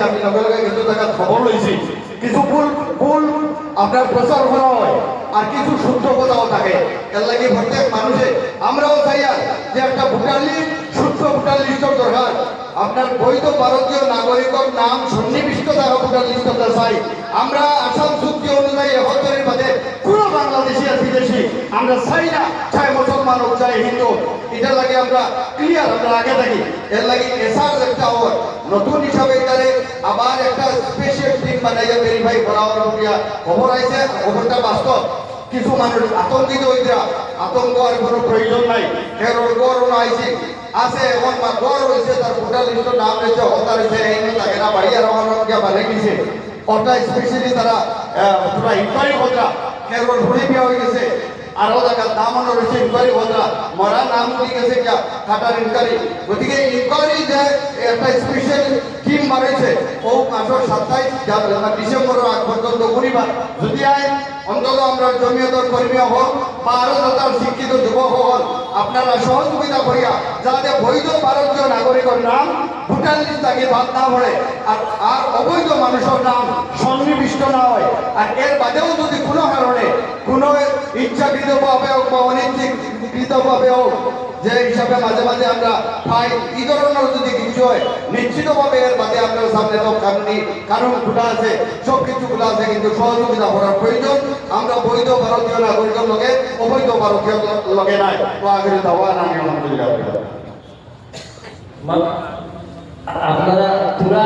আইছে আমি লগে লগে কিছু টাকা খবর লইছি। কিছু ভুল ভুল আপনার প্রচার হয় আর কিছু শুদ্ধ কথাও থাকে। এর লাগে প্রত্যেক মানুষে, আমরাও চাই যে একটা ভোটার লিস্ট, শুদ্ধ ভোটার লিস্টর দরকার। আপনার বৈধ ভারতীয় নাগরিকর নাম সন্নিবিষ্ট থাকা ভোটার লিস্টটা চাই। আমরা আসাম চুক্তি অনুযায়ী একাত্তরের বাদে কোনো বাংলাদেশি আর বিদেশি আমরা চাই না, চাই মুসলমান হোক, চাই হিন্দু এটা লাগে আমরা ক্লিয়ার আমরা আগে থাকি। এর লাগে এসার একটা ওর। নতুন হিসাবে এখানে আবার একটা স্পেশাল টিম বানাইয়া ভেরিফাই করা হলো দিয়া খবর আইছে। খবরটা বাস্তব। কিছু মানুষ আতঙ্কিত হইতে আতঙ্ক আর কোনো প্রয়োজন নাই। এর গড় আইছে। আছে এখন গড় হয়েছে তার ভোটার লিস্টের নাম রয়েছে হতার হয়েছে এই নিয়ে তাকে না। বাড়ি আর আমার বানিয়ে দিছে ওটা স্পেশালি তারা তোরা ইনকোয়ারি কথা কেরল ঘুরে হয়ে গেছে। আরও নাম রয়েছে ইনকোয়ারি কথা মরা নাম দিয়ে গেছে খাটার ইনকোয়ারি গতিকে ইনকোয়ারি যে একটা স্পেশাল টিম বানাইছে ও মাসের সাতাইশ ডিসেম্বরের আগ পর্যন্ত করিবা যদি আয়, অন্তত আমরা জমিয়তর কর্মী হল বা আরও শিক্ষিত যুবক হল আপনারা সহযোগিতা করিয়া যাতে বৈধ ভারতীয় নাগরিকের নাম ভোটার লিস্ট থেকে বাদ না পড়ে। আর আর অবৈধ মানুষের নাম সন্নিবিষ্ট না হয়। আর এর বাদেও যদি কোনো কারণে কোনো ইচ্ছাকৃতভাবে হোক বা অনিচ্ছাকৃতভাবে হোক, যে হিসাবে মাঝে মাঝে আমরা পাই এই ধরনের যদি কিছু হয়, নিশ্চিতভাবে এর বাদে আপনার সামনে তো কারণই কারণ খোলা আছে সব কিছু খোলা আছে, কিন্তু সহযোগিতা করার প্রয়োজন। আমরা ভারতীয় নাগরিকের লগে অবৈধ ভারতীয় লগে নাই। তো আগের দাওয়া আমি আলহামদুলিল্লাহ আপনারা পুরা